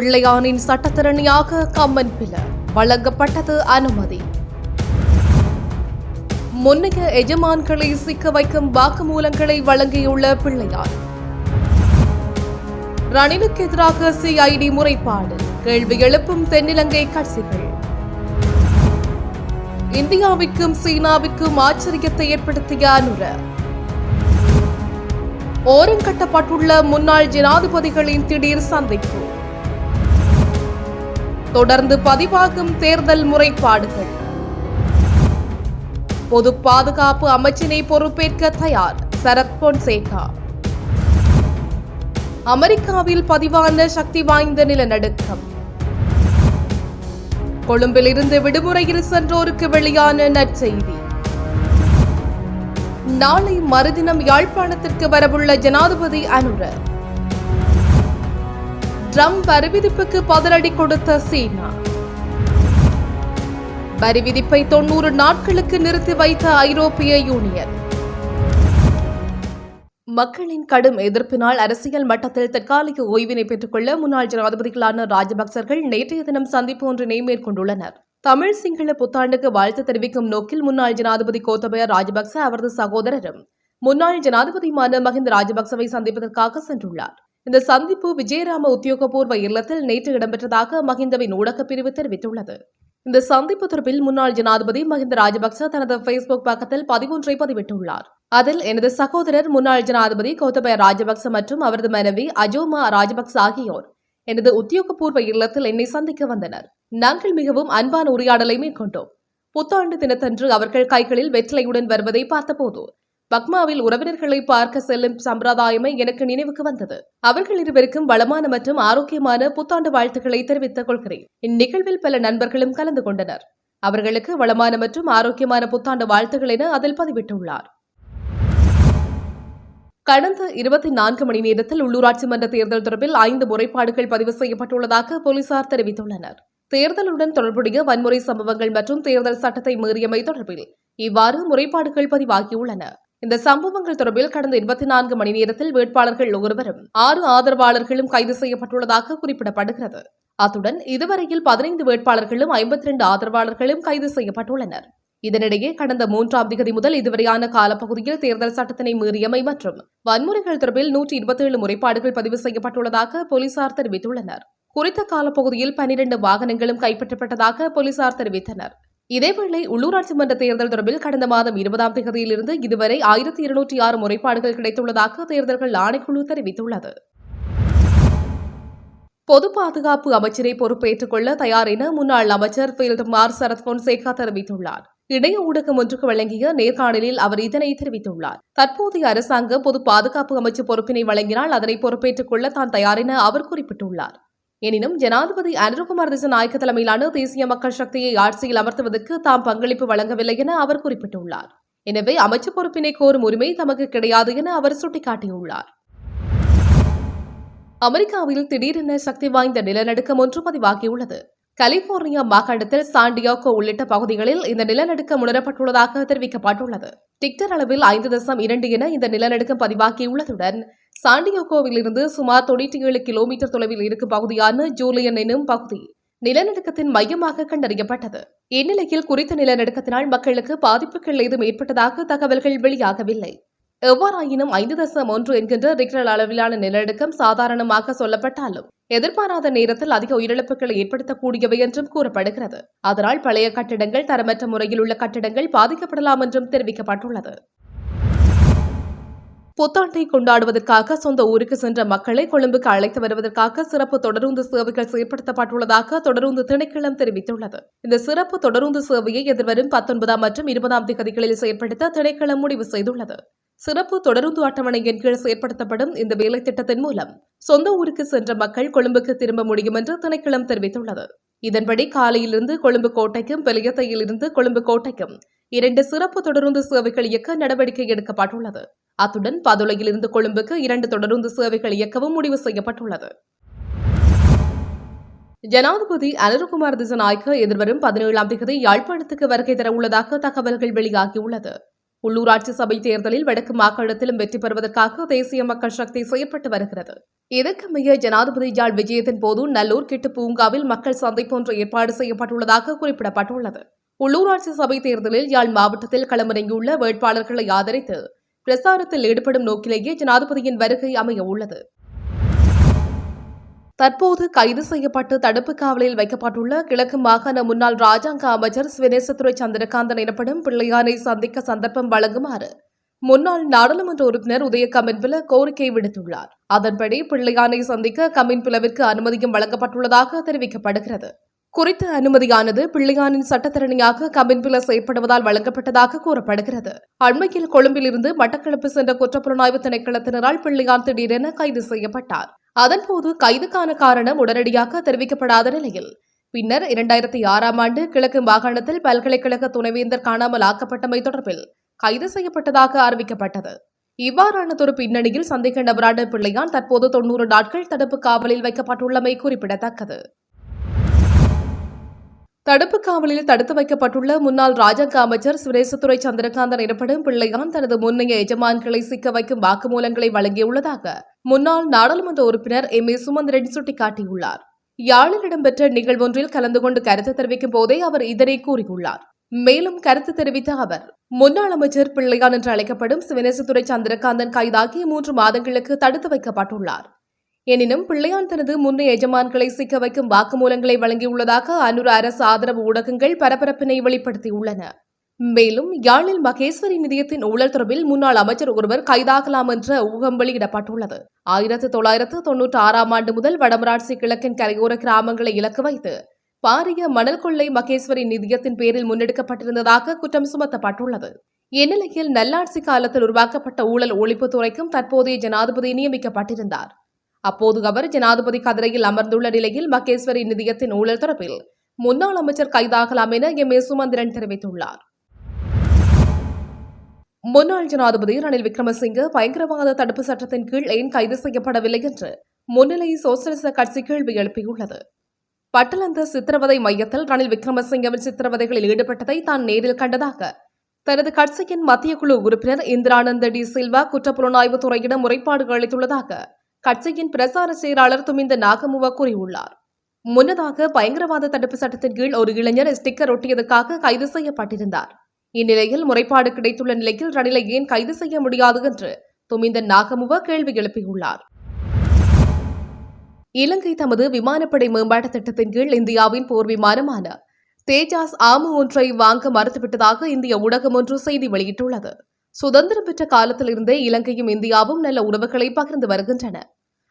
பிள்ளையானின் சட்டத்திறனியாக கம்மன் பில வழங்கப்பட்டது அனுமதி. முன்னைய எஜமான்களை சிக்க வைக்கும் வாக்குமூலங்களை வழங்கியுள்ள பிள்ளையார் ரணிலுக்கு எதிராக சிஐடி முறைப்பாடு. கேள்வி எழுப்பும் தென்னிலங்கை கட்சிகள். இந்தியாவிற்கும் சீனாவிற்கும் ஆச்சரியத்தை ஏற்படுத்திய அனுர. ஓரங்கட்டப்பட்டுள்ள முன்னாள் ஜனாதிபதிகளின் திடீர் சந்திப்பு. தொடர்ந்து பதிவாகும் தேர்தல் முறைப்பாடுகள். பொது பாதுகாப்பு அமைச்சினை பொறுப்பேற்க தயார் சரத் பொன்சேகா. அமெரிக்காவில் பதிவான சக்தி வாய்ந்த நிலநடுக்கம். கொழும்பில் இருந்து விடுமுறையில் சென்றோருக்கு வெளியான நற்செய்தி. நாளை மறுதினம் யாழ்ப்பாணத்திற்கு வரவுள்ள ஜனாதிபதி அனுர ட்ரம்ப் வரி விதிப்புக்கு பதிலடி கொடுத்த சீனா. வரி விதிப்பை தொன்னூறு நாட்களுக்கு நிறுத்தி வைத்த ஐரோப்பிய யூனியன். மக்களின் கடும் எதிர்ப்பினால் அரசியல் மட்டத்தில் தற்காலிக ஓய்வினை பெற்றுக்கொள்ள முன்னாள் ஜனாதிபதிகளான ராஜபக்சர்கள் நேற்றைய தினம் சந்திப்பு ஒன்றினை மேற்கொண்டுள்ளனர். தமிழ் சிங்கள புத்தாண்டுக்கு வாழ்த்து தெரிவிக்கும் நோக்கில் முன்னாள் ஜனாதிபதி கோத்தபய ராஜபக்ச அவரது சகோதரரும் முன்னாள் ஜனாதிபதியுமான மஹிந்த ராஜபக்சவை சந்திப்பதற்காக சென்றுள்ளார். இந்த சந்திப்பு விஜயராம உத்தியோகபூர்வ இல்லத்தில் நேற்று இடம்பெற்றதாக மஹிந்தவின் ஊடகப் பிரிவு தெரிவித்துள்ளது. இந்த சந்திப்பு தொடர்பில் முன்னாள் ஜனாதிபதி மஹிந்த ராஜபக்ச தனது ஃபேஸ்புக் பக்கத்தில் பதிவொன்றை பதிவிட்டுள்ளார். அதில் எனது சகோதரர் முன்னாள் ஜனாதிபதி கோத்தபய ராஜபக்ச மற்றும் அவரது மனைவி அஜோமா ராஜபக்ச ஆகியோர் எனது உத்தியோகபூர்வ இல்லத்தில் என்னை சந்திக்க வந்தனர். நாங்கள் மிகவும் அன்பான உரையாடலை மேற்கொண்டோம். புத்தாண்டு தினத்தன்று அவர்கள் கைகளில் வெற்றிலையுடன் வருவதை பார்த்தபோது பக்மாவில் உறவினர்களை பார்க்க செல்லும் சம்பிரதாயமே எனக்கு நினைவுக்கு வந்தது. அவர்கள் இருவருக்கும் வளமான மற்றும் ஆரோக்கியமான புத்தாண்டு வாழ்த்துக்களை தெரிவித்துக் கொள்கிறேன். இந்நிகழ்வில் பல நண்பர்களும் கலந்து கொண்டனர். அவர்களுக்கு வளமான மற்றும் ஆரோக்கியமான புத்தாண்டு வாழ்த்துக்கள் என அதில் பதிவிட்டுள்ளார். கடந்த இருபத்தி நான்கு மணி நேரத்தில் உள்ளூராட்சி மன்ற தேர்தல் தொடர்பில் ஐந்து முறைப்பாடுகள் பதிவு செய்யப்பட்டுள்ளதாக போலீசார் தெரிவித்துள்ளனர். தேர்தலுடன் தொடர்புடைய வன்முறை சம்பவங்கள் மற்றும் தேர்தல் சட்டத்தை மீறியமை தொடர்பில் இவ்வாறு முறைப்பாடுகள் பதிவாகியுள்ளன. இந்த சம்பவங்கள் தொடர்பில் கடந்த இருபத்தி நான்கு மணி நேரத்தில் வேட்பாளர்கள் ஒருவரும் ஆறு ஆதரவாளர்களும் கைது செய்யப்பட்டுள்ளதாக குறிப்பிடப்படுகிறது. அத்துடன் இதுவரையில் பதினைந்து வேட்பாளர்களும் ஐம்பத்தி இரண்டு ஆதரவாளர்களும் கைது செய்யப்பட்டுள்ளனர். இதனிடையே கடந்த மூன்றாம் திகதி முதல் இதுவரையான காலப்பகுதியில் தேர்தல் சட்டத்தினை மீறியமை மற்றும் வன்முறைகள் தொடர்பில் நூற்றி இருபத்தி ஏழு முறைப்பாடுகள் பதிவு செய்யப்பட்டுள்ளதாக போலீசார் தெரிவித்துள்ளனர். குறித்த காலப்பகுதியில் பனிரெண்டு வாகனங்களும் கைப்பற்றப்பட்டதாக போலீசார் தெரிவித்தனர். இதேவேளை உள்ளூராட்சி மன்ற தேர்தல் தொடர்பில் கடந்த மாதம் இருபதாம் தேதியிலிருந்து இதுவரை ஆயிரத்தி இருநூற்றி ஆறு முறைப்பாடுகள் கிடைத்துள்ளதாக தேர்தல்கள் ஆணைக்குழு தெரிவித்துள்ளது. பொது பாதுகாப்பு அமைச்சரை பொறுப்பேற்றுக் கொள்ள தயார் என முன்னாள் அமைச்சர் ஃபீல்டு மார் சரத் பொன்சேகா தெரிவித்துள்ளார். இணைய ஊடகம் ஒன்றுக்கு வழங்கிய நேர்காணலில் அவர் இதனை தெரிவித்துள்ளார். தற்போதைய அரசாங்கம் பொது பாதுகாப்பு அமைச்சர் பொறுப்பினை வழங்கினால் அதனை பொறுப்பேற்றுக் கொள்ள தான் தயார் என அவர் குறிப்பிட்டுள்ளார். எனினும் ஜனாதிபதி அனிருகுமார் திசநாயக்க தலைமையிலான தேசிய மக்கள் சக்தியை ஆட்சியில் அமர்த்துவதற்கு தாம் பங்களிப்பு வழங்கவில்லை என அவர் குறிப்பிட்டுள்ளார். எனவே அமைச்சு பொறுப்பினை கோரும் உரிமை தமக்கு கிடையாது என அவர் சுட்டிக்காட்டியுள்ளார். அமெரிக்காவில் திடீரென சக்தி வாய்ந்த நிலநடுக்கம் ஒன்று பதிவாகியுள்ளது. கலிபோர்னியா மாகாணத்தில் சாண்டியாகோ உள்ளிட்ட பகுதிகளில் இந்த நிலநடுக்கம் உணரப்பட்டுள்ளதாக தெரிவிக்கப்பட்டுள்ளது. டிக்டர் அளவில் ஐந்து தசம் இரண்டு என இந்த நிலநடுக்கம் பதிவாகியுள்ளதுடன் சாண்டியோகோவிலிருந்து சுமார் தொண்ணூற்றி ஏழு கிலோமீட்டர் தொலைவில் இருக்கும் பகுதியான ஜூலியன் எனும் பகுதி நிலநடுக்கத்தின் மையமாக கண்டறியப்பட்டது. இந்நிலையில் குறித்த நிலநடுக்கத்தினால் மக்களுக்கு பாதிப்புகள் ஏதும் ஏற்பட்டதாக தகவல்கள் வெளியாகவில்லை. எவ்வாறாயினும் ஐந்து தசம் ஒன்று என்கின்ற ரிக்டர் அளவிலான நிலநடுக்கம் சாதாரணமாக சொல்லப்பட்டாலும் எதிர்பாராத நேரத்தில் அதிக உயிரிழப்புகளை ஏற்படுத்தக்கூடியவை என்றும் கூறப்படுகிறது. அதனால் பழைய கட்டிடங்கள் தரமற்ற முறையில் உள்ள கட்டிடங்கள் பாதிக்கப்படலாம் என்றும் தெரிவிக்கப்பட்டுள்ளது. புத்தாண்டை கொண்டாடுவதற்காக சொந்த ஊருக்கு சென்ற மக்களை கொழும்புக்கு அழைத்து வருவதற்காக சிறப்பு தொடருந்து சேவைகள் செயற்படுத்தப்பட்டுள்ளதாக தொடருந்து திணைக்களம் தெரிவித்துள்ளது. இந்த சிறப்பு தொடருந்து சேவையை எதிர்வரும் பத்தொன்பதாம் மற்றும் இருபதாம் திகதிகளில் செயற்படுத்த திணைக்களம் முடிவு செய்துள்ளது. சிறப்பு தொடருந்து அட்டவணையின் கீழ் செயற்படுத்தப்படும் இந்த வேலை திட்டத்தின் மூலம் சொந்த ஊருக்கு சென்ற மக்கள் கொழும்புக்கு திரும்ப முடியும் என்று திணைக்களம் தெரிவித்துள்ளது. இதன்படி காலையிலிருந்து கொழும்பு கோட்டைக்கும் பெலியத்தையிலிருந்து கொழும்பு கோட்டைக்கும் இரண்டு சிறப்பு தொடருந்து சேவைகள் இயக்க நடவடிக்கை எடுக்கப்பட்டுள்ளது. அத்துடன் பதுளையிலிருந்து கொழும்புக்கு இரண்டு தொடருந்து சேவைகள் இயக்கவும் முடிவு செய்யப்பட்டுள்ளது. ஜனாதிபதி அனிருகுமார் திசநாயக்க எதிர்வரும் பதினேழாம் தேதி யாழ்ப்பாணத்துக்கு வருகை தர உள்ளதாக தகவல்கள் வெளியாகியுள்ளது. உள்ளூராட்சி சபை தேர்தலில் வடக்கு மாகாணத்திலும் வெற்றி பெறுவதற்காக தேசிய மக்கள் சக்தி செய்யப்பட்டு வருகிறது. இதற்கமைய ஜனாதிபதி ஜாழ் விஜயத்தின் போது நல்லூர் கிட்டு பூங்காவில் மக்கள் சந்தை போன்ற ஏற்பாடு செய்யப்பட்டுள்ளதாக குறிப்பிடப்பட்டுள்ளது. உள்ளூராட்சி சபை தேர்தலில் யாழ் மாவட்டத்தில் களமிறங்கியுள்ள வேட்பாளர்களை ஆதரித்து பிரசாரத்தில் ஈடுபடும் நோக்கிலேயே ஜனாதிபதியின் வருகை அமைய உள்ளது. தற்போது கைது செய்யப்பட்டு தடுப்பு காவலில் வைக்கப்பட்டுள்ள கிழக்கு மாகாண முன்னாள் ராஜாங்க அமைச்சர் ஸ்வினேசத்துறை சந்திரகாந்தன் எனப்படும் பிள்ளையானை சந்திக்க சந்தர்ப்பம் வழங்குமாறு முன்னாள் நாடாளுமன்ற உறுப்பினர் உதய கமின்பில கோரிக்கை விடுத்துள்ளார். அதன்படி பிள்ளையானை சந்திக்க கமின்பிலவிற்கு அனுமதியும் வழங்கப்பட்டுள்ளதாக தெரிவிக்கப்படுகிறது. குறித்த அனுமதியானது பிள்ளையானின் சட்டத்தரணியாக கமின்பில செயற்படுவதால் வழங்கப்பட்டதாக கூறப்படுகிறது. அண்மையில் கொழும்பிலிருந்து மட்டக்களப்பு சென்ற குற்றப்புலனாய்வு திணைக்களத்தினரால் பிள்ளையான் திடீரென கைது செய்யப்பட்டார். அதன்போது கைதுக்கான காரணம் உடனடியாக தெரிவிக்கப்படாத நிலையில் பின்னர் இரண்டாயிரத்தி ஆறாம் ஆண்டு கிழக்கு மாகாணத்தில் பல்கலைக்கழக துணைவேந்தர் காணாமல் ஆக்கப்பட்டமை தொடர்பில் கைது செய்யப்பட்டதாக அறிவிக்கப்பட்டது. இவ்வாறானதொரு பின்னணியில் சந்தேக நபரான பிள்ளையான் தற்போது தொன்னூறு நாட்கள் தடுப்பு காவலில் வைக்கப்பட்டுள்ளமை குறிப்பிடத்தக்கது. தடுப்பு காவலில் தடுத்து வைக்கப்பட்டுள்ள முன்னாள் ராஜாங்க அமைச்சர் சுரேசத்துறை சந்திரகாந்தன் எனப்படும் பிள்ளையான் தனது முன்னைய எஜமான்களை சிக்க வைக்கும் வாக்குமூலங்களை வழங்கியுள்ளதாக முன்னாள் நாடாளுமன்ற உறுப்பினர் எம். ஏ. சுமந்திரன் சுட்டிக்காட்டியுள்ளார். யாழில் இடம்பெற்ற நிகழ்வொன்றில் கலந்து கொண்டு கருத்து தெரிவிக்கும் போதே அவர் இதனை கூறியுள்ளார். மேலும் கருத்து தெரிவித்த அவர் முன்னாள் அமைச்சர் பிள்ளையான் என்று அழைக்கப்படும் சிவனேசத்துறை சந்திரகாந்தன் கைதாகி மூன்று மாதங்களுக்கு தடுத்து வைக்கப்பட்டுள்ளார். எனினும் பிள்ளையான் தனது முன்னைய எஜமான்களை சிக்க வைக்கும் வாக்குமூலங்களை வழங்கியுள்ளதாக அனுர அரசு ஆதரவு ஊடகங்கள் பரபரப்பினை வெளிப்படுத்தியுள்ளன. மேலும் யாழில் மகேஸ்வரி நிதியத்தின் ஊழல் தொடர்பில் முன்னாள் அமைச்சர் ஒருவர் கைதாகலாம் என்ற ஊகம் வெளியிடப்பட்டுள்ளது. ஆயிரத்து தொள்ளாயிரத்து தொன்னூற்றி ஆறாம் ஆண்டு முதல் வடமராட்சி கிழக்கின் கரையோர கிராமங்களை இலக்கு வைத்து பாரிய மணல் கொள்ளை மகேஸ்வரி நிதியத்தின் பேரில் முன்னெடுக்கப்பட்டிருந்ததாக குற்றம் சுமத்தப்பட்டுள்ளது. இந்நிலையில் நல்லாட்சி காலத்தில் உருவாக்கப்பட்ட ஊழல் ஒழிப்பு துறைக்கும் தற்போதைய ஜனாதிபதி நியமிக்கப்பட்டிருந்தார். அப்போது அவர் ஜனாதிபதி கதிரையில் அமர்ந்துள்ள நிலையில் மகேஸ்வரி நிதியத்தின் ஊழல் தொடர்பில் முன்னாள் அமைச்சர் கைதாகலாம் என எம் ஏ சுமந்திரன் தெரிவித்துள்ளார். முன்னாள் ஜனாதிபதி ரணில் விக்ரமசிங்கே பயங்கரவாத தடுப்பு சட்டத்தின் கீழ் ஏன் கைது செய்யப்படவில்லை என்று முன்னிலை சோசலிச கட்சி கேள்வி எழுப்பியுள்ளது. பட்டலந்த சித்திரவதை மையத்தில் ரணில் விக்ரமசிங்கவின் சித்திரவதைகளில் ஈடுபட்டதை தான் நேரில் கண்டதாக தனது கட்சியின் மத்திய குழு உறுப்பினர் இந்திரானந்த டி சில்வா குற்றப்புலனாய்வு துறையிடம் முறைப்பாடு அளித்துள்ளதாக கட்சியின் பிரசார செயலாளர் துமிந்த நாகமுவா கூறியுள்ளார். முன்னதாக பயங்கரவாத தடுப்பு சட்டத்தின் கீழ் ஒரு இளைஞர் ஸ்டிக்கர் ஒட்டியதற்காக கைது செய்யப்பட்டிருந்தார். இந்நிலையில் முறைப்பாடு கிடைத்துள்ள நிலையில் ரணிலை ஏன் கைது செய்ய முடியாது என்று துமிந்த நாகமுவா கேள்வி எழுப்பியுள்ளார். இலங்கை தமது விமானப்படை மேம்பாட்டு திட்டத்தின் கீழ் இந்தியாவின் போர் விமானமான தேஜாஸ் ஆமு ஒன்றை வாங்க மறுத்துவிட்டதாக இந்திய ஊடகம் ஒன்று செய்தி வெளியிட்டுள்ளது. சுதந்திரம் பெற்ற காலத்திலிருந்தே இலங்கையும் இந்தியாவும் நல்ல உறவுகளை பகிர்ந்து வருகின்றன.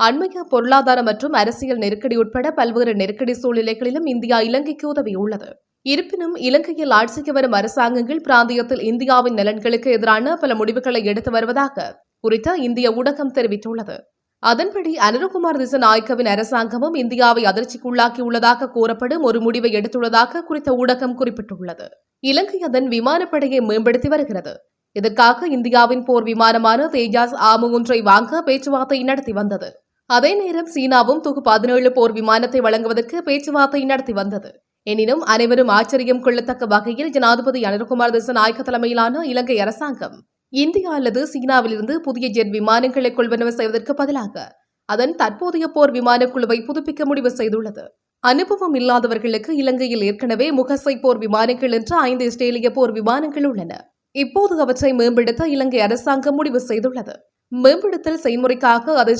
அண்மைய பொருளாதார மற்றும் அரசியல் நெருக்கடி உட்பட பல்வேறு நெருக்கடி சூழ்நிலைகளிலும் இந்தியா இலங்கைக்கு உதவியுள்ளது இருப்பினும் இலங்கையில் ஆட்சிக்கு வரும் அரசாங்கங்கள் பிராந்தியத்தில் இந்தியாவின் நலன்களுக்கு எதிரான பல முடிவுகளை எடுத்து வருவதாக குறித்த இந்திய ஊடகம் தெரிவித்துள்ளது. அதன்படி அனுரகுமார் திசநாயக்கவின் அரசாங்கமும் இந்தியாவை அதிர்ச்சிக்குள்ளாக்கியுள்ளதாக கூறப்படும் ஒரு முடிவை எடுத்துள்ளதாக குறித்த ஊடகம் குறிப்பிட்டுள்ளது. இலங்கை அதன் விமானப்படையை மேம்படுத்தி வருகிறது. இதற்காக இந்தியாவின் போர் விமானமான தேஜாஸ் ஆமு ஒன்றை வாங்க பேச்சுவார்த்தை நடத்தி வந்தது. அதே நேரம் சீனாவும் தொகு பதினேழு போர் விமானத்தை வழங்குவதற்கு பேச்சுவார்த்தை நடத்தி வந்தது. எனினும் அனைவரும் ஆச்சரியம் கொள்ளத்தக்க வகையில் ஜனாதிபதி அனில்குமார் திசநாயக்க தலைமையிலான இலங்கை அரசாங்கம் இந்தியா அல்லது சீனாவிலிருந்து புதிய ஜெட் விமானங்களை கொள்வனவு செய்வதற்கு பதிலாக அதன் தற்போதைய போர் விமான குழுவை புதுப்பிக்க முடிவு செய்துள்ளது. அனுபவம் இல்லாதவர்களுக்கு இலங்கையில் ஏற்கனவே முகசை போர் விமானங்கள் என்ற ஐந்து இஸ்ரேலிய போர் விமானங்கள் உள்ளன. இப்போது அவற்றை மேம்படுத்த இலங்கை அரசாங்கம் முடிவு செய்துள்ளது. மேம்படுத்தல் செய்முறைக்காக அது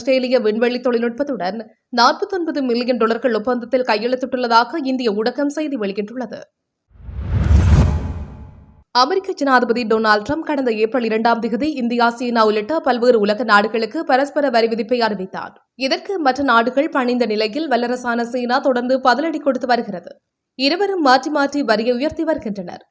விண்வெளி தொழில்நுட்பத்துடன் நாற்பத்தொன்பது மில்லியன் டாலர்கள் ஒப்பந்தத்தில் கையெழுத்திட்டுள்ளதாக இந்திய ஊடகம் செய்தி வெளியிட்டுள்ளது. அமெரிக்க ஜனாதிபதி டொனால்டு ட்ரம்ப் கடந்த ஏப்ரல் இரண்டாம் தேதி இந்தியா சீனா உள்ளிட்ட பல்வேறு உலக நாடுகளுக்கு பரஸ்பர வரி விதிப்பை அறிவித்தார். இதற்கு மற்ற நாடுகள் பணிந்த நிலையில் வல்லரசான சீனா தொடர்ந்து பதிலடி கொடுத்து வருகிறது. இருவரும் மாற்றி மாற்றி வரியை உயர்த்தி வருகின்றனர்.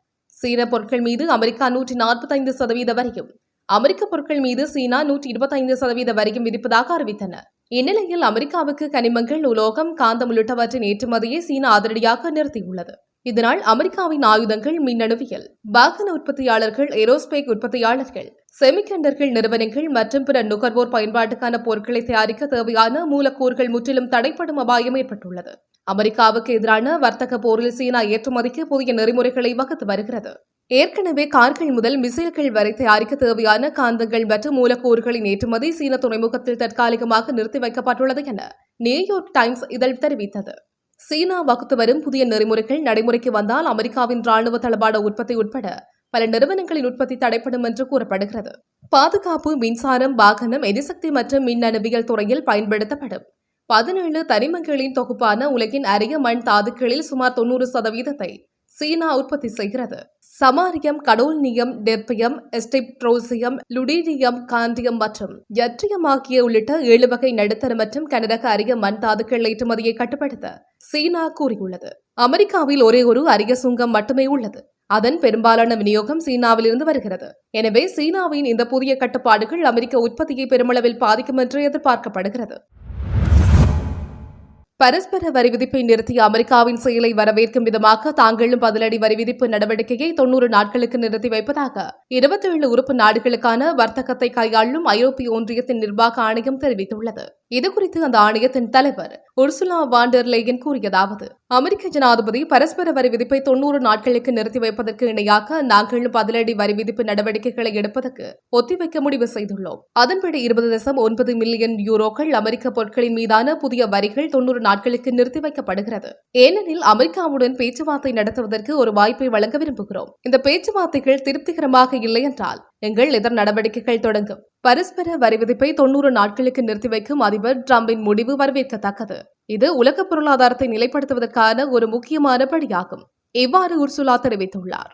சீன பொருட்கள் மீது அமெரிக்கா நூற்றி நாற்பத்தைந்து சதவீத வரையும் அமெரிக்க பொருட்கள் மீது சீனா நூற்றி இருபத்தைந்து சதவீத வரையும் விதிப்பதாக அறிவித்தன. இந்நிலையில் அமெரிக்காவுக்கு கனிமங்கள் உலோகம் காந்தம் உள்ளிட்டவற்றின் ஏற்றுமதியை சீனா அதிரடியாக நிறுத்தியுள்ளது. இதனால் அமெரிக்காவின் ஆயுதங்கள் மின்னணுவியல் வாகன உற்பத்தியாளர்கள் ஏரோஸ்பேக் உற்பத்தியாளர்கள் செமிகண்டர்கள் நிறுவனங்கள் மற்றும் பிற நுகர்வோர் பயன்பாட்டுக்கான பொருட்களை தயாரிக்க தேவையான மூலக்கூறுகள் முற்றிலும் தடைப்படும் அபாயம் ஏற்பட்டுள்ளது. அமெரிக்காவுக்கு எதிரான வர்த்தக போரில் சீனா ஏற்றுமதிக்கு புதிய நெறிமுறைகளை வகுத்து வருகிறது. ஏற்கனவே கார்கள் முதல் மிசைல்கள் வரை தயாரிக்க தேவையான காந்தங்கள் மற்றும் மூலக்கூறுகளின் ஏற்றுமதி சீன துறைமுகத்தில் தற்காலிகமாக நிறுத்தி வைக்கப்பட்டுள்ளது என நியூயார்க் டைம்ஸ் இதழ் தெரிவித்தது. சீனா வகுத்து வரும் புதிய நெறிமுறைகள் நடைமுறைக்கு வந்தால் அமெரிக்காவின் ராணுவ தளபாட உற்பத்தி உட்பட பல நிறுவனங்களின் உற்பத்தி தடைப்படும் என்று கூறப்படுகிறது. பாதுகாப்பு மின்சாரம் வாகனம் எரிசக்தி மற்றும் மின்னணுவியல் துறையில் பயன்படுத்தப்படும். பதினேழு தனிமங்களின் தொகுப்பான உலகின் அரிய மண் தாதுக்களில் சுமார் தொன்னூறு சதவீதத்தை சீனா உற்பத்தி செய்கிறது. சமாரியம் கடோல்னியம் டெர்பியம் எஸ்டிப்ட்ரோசியம் லுடீனியம் காண்டியம் மற்றும் யட்ரியம் ஆகிய உள்ளிட்ட ஏழு வகை நடுத்தர மற்றும் கனரக அரிய மண் தாதுக்கள் ஏற்றுமதியை கட்டுப்படுத்த சீனா கூறியுள்ளது. அமெரிக்காவில் ஒரே ஒரு அரிய சுங்கம் மட்டுமே உள்ளது. அதன் பெரும்பாலான விநியோகம் சீனாவிலிருந்து வருகிறது. எனவே சீனாவின் இந்த புதிய கட்டுப்பாடுகள் அமெரிக்க உற்பத்தியை பெருமளவில் பாதிக்கும் என்று எதிர்பார்க்கப்படுகிறது. பரஸ்பர வரிவிதிப்பை நிறுத்தி நிறுத்திய அமெரிக்காவின் செயலை வரவேற்கும் விதமாக தாங்களும் பதிலடி வரிவிதிப்பு நடவடிக்கையை தொன்னூறு நாட்களுக்கு நிறுத்தி வைப்பதாக இருபத்தேழு உறுப்பு நாடுகளுக்கான வர்த்தகத்தை கையாளும் ஐரோப்பிய ஒன்றியத்தின் நிர்வாக ஆணையம் தெரிவித்துள்ளது. இதுகுறித்து அந்த ஆணையத்தின் தலைவர் உர்சுலா வாண்டர்லேயன் கூறியதாவது அமெரிக்க ஜனாதிபதி பரஸ்பர வரி விதிப்பை தொன்னூறு நாட்களுக்கு நிறுத்தி வைப்பதற்கு இணையாக நாங்கள் பதிலடி வரி விதிப்பு நடவடிக்கைகளை எடுப்பதற்கு ஒத்திவைக்க முடிவு செய்துள்ளோம். அதன்படி இருபது தசம் ஒன்பது மில்லியன் யூரோக்கள் அமெரிக்க பொருட்களின் மீதான புதிய வரிகள் தொன்னூறு நாட்களுக்கு நிறுத்தி வைக்கப்படுகிறது. ஏனெனில் அமெரிக்காவுடன் பேச்சுவார்த்தை நடத்துவதற்கு ஒரு வாய்ப்பை வழங்க விரும்புகிறோம். இந்த பேச்சுவார்த்தைகள் திருப்திகரமாக இல்லை என்றால் எங்கள் எதிர் நடவடிக்கைகள் தொடங்கும். பரஸ்பர வரி விதிப்பை தொன்னூறு நாட்களுக்கு நிறுத்தி வைக்கும் அதிபர் டிரம்பின் முடிவு வரவேற்கத்தக்கது. இது உலக பொருளாதாரத்தை நிலைப்படுத்துவதற்கான ஒரு முக்கியமான படியாகும். இவ்வாறு உர்சுலா தெரிவித்துள்ளார்.